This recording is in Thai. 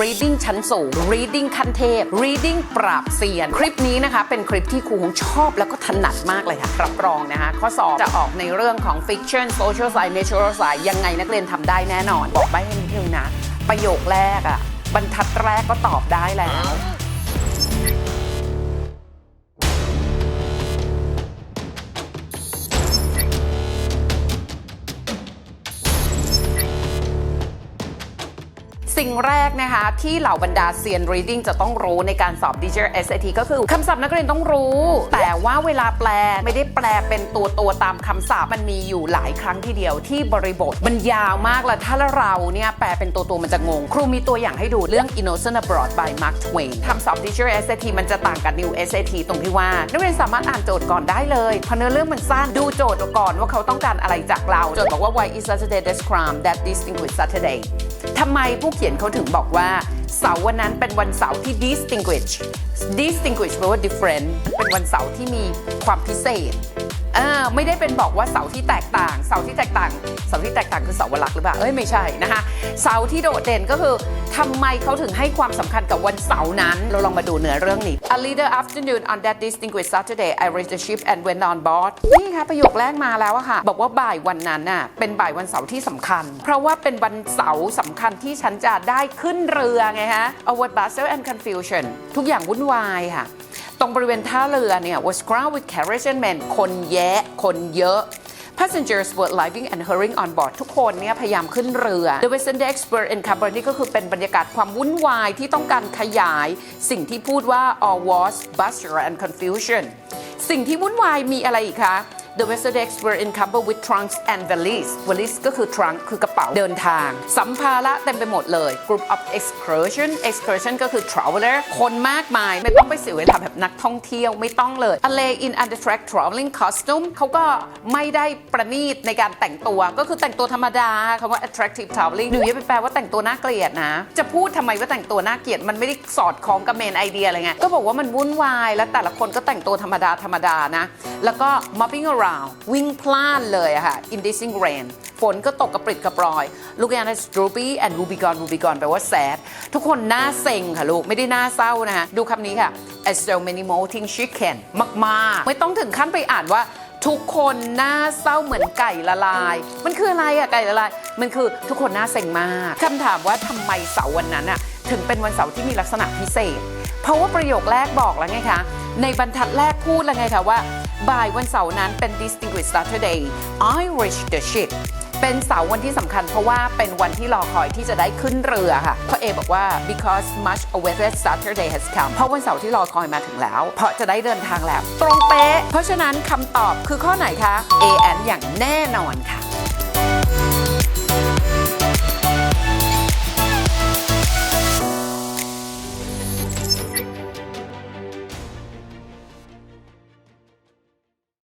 reading ชั้นสูง reading ขั้นเทพ reading ปราบเซียน คลิปนี้นะคะเป็นคลิปที่ครูชอบแล้วก็ถนัดมากเลยค่ะ รับรองนะคะ ข้อสอบจะออกในเรื่องของ fiction social science natural science ยังไงนักเรียนทำได้แน่นอน บอกใบให้นิดนึงนะ ประโยคแรกอะบรรทัดแรกก็ตอบได้แล้ว สิ่งแรกนะคะ ที่เหล่าบรรดาเซียน reading จะต้องรู้ในการสอบ Teacher SAT ก็คือคำศัพท์นักเรียนต้องรู้ แต่ว่าเวลาแปลไม่ได้แปลเป็นตัวตัวตามคำศัพท์มันมีอยู่หลายครั้งทีเดียวที่บริบทมันยาวมากแล้วถ้าเราเนี่ยแปลเป็นตัวตัวมันจะงง ครูมีตัวอย่างให้ดูเรื่อง Innocent Abroad by Mark Twain คำสอบ Teacher SAT มันจะต่างกับ New SAT ตรงที่ว่านักเรียนสามารถอ่านโจทย์ก่อนได้เลยเพราะเนื้อเรื่องมันสั้นดูโจทย์ก่อนว่าเขาต้องการอะไรจากเราโจทย์บอกว่า why is Saturday the crime that distinguish Saturday ทำไมผู้เขียนเขาถึงบอกว่าเสาร์วันนั้นเป็นวันเสาร์ที่ distinguish distinguish แปลว่า different เป็นวันเสาร์ที่มีความพิเศษ อ่าไม่ได้เป็นบอกว่าเสาร์ที่แตกต่าง เสาร์ที่แตกต่างเสาร์ที่แตกต่างคือเสาร์วันหลักหรือเปล่าเอ้ยไม่ใช่นะคะเสาร์ที่โดดเด่นก็คือทำไมเขาถึงให้ความสำคัญกับวันเสาร์นั้น เราลองมาดูเนื้อเรื่องนี้ A later afternoon on that distinguished Saturday I reached the ship and went on board นี่ค่ะประโยคแรกมาแล้วอะค่ะ บอกว่าบ่ายวันนั้นน่ะเป็นบ่ายวันเสาร์ที่สำคัญ เพราะว่าเป็นวันเสาร์สำคัญที่ฉันจะได้ขึ้นเรือไงฮะ Avoid bustle and confusion ทุกอย่างวุ่นวายค่ะ ตรงบริเวณท่าเรือเนี่ย was crowded with carriage and men คนแยะ คนเยอะ Passengers were living and hurrying on board ทุกคนเนี่ยพยายามขึ้นเรือ The Western Decks were encumbered นี่ก็คือเป็นบรรยากาศความวุ่นวายที่ต้องการขยายสิ่งที่พูดว่า all was bustle and confusion สิ่งที่วุ่นวายมีอะไรอีกคะ The Western Decks were encumbered with trunks and valise valise ก็คือ trunk คือกระเป๋าเดินทาง สัมภาระเต็มไปหมดเลย Group of excursion excursion ก็คือ traveler คนมากมายไม่ต้องไปเสียเวลาแบบนักท่องเที่ยวไม่ต้องเลย A lay in under track traveling costume เขาก็ไม่ได้ประณีตในการแต่งตัวก็คือแต่งตัวธรรมดาคำว่า attractive traveling หนูอย่าไปแปลว่าแต่งตัวน่าเกลียดนะ จะพูดทำไมว่าแต่งตัวน่าเกลียดมันไม่ได้สอดคล้องกับเมนไอเดียอะไรไงก็บอกว่ามันวุ่นวาย แล้วแต่ละคนก็แต่งตัวธรรมดาธรรมดานะ แล้วก็ mopping around วิ่งพล่านเลยอะค่ะ in dissing rain ฝนก็ตกกระปริดกระปรอย look at us droopy and will be gone will be gone แปลว่า sad ทุกคนหน้าเซ็งค่ะลูก ไม่ได้หน้าเศร้านะคะดูคำนี้ค่ะ as so many molting chicken มากๆ ไม่ต้องถึงขั้นไปอ่านว่าทุกคนหน้าเศร้าเหมือนไก่ละลาย มันคืออะไรอะไก่ละลาย มันคือทุกคนหน้าเซ็งมากคำถามว่าทำไมเสาร์วันนั้นอะถึงเป็นวันเสาร์ที่มีลักษณะพิเศษ เพราะว่าประโยคแรกบอกแล้วไงคะ ในบรรทัดแรกพูดแล้วไงคะว่า บ่ายวันเสาร์นั้นเป็น distinguished Saturday I reach the ship เป็นเสาร์วันที่สำคัญเพราะว่าเป็นวันที่รอคอยที่จะได้ขึ้นเรือค่ะพ่อเอบอกว่า because much awaited Saturday has come เพราะวันเสาร์ที่รอคอยมาถึงแล้ว เพราะจะได้เดินทางแล้ว ตรงเป๊ะ เพราะฉะนั้นคำตอบคือข้อไหนคะ A and อย่างแน่นอนค่ะ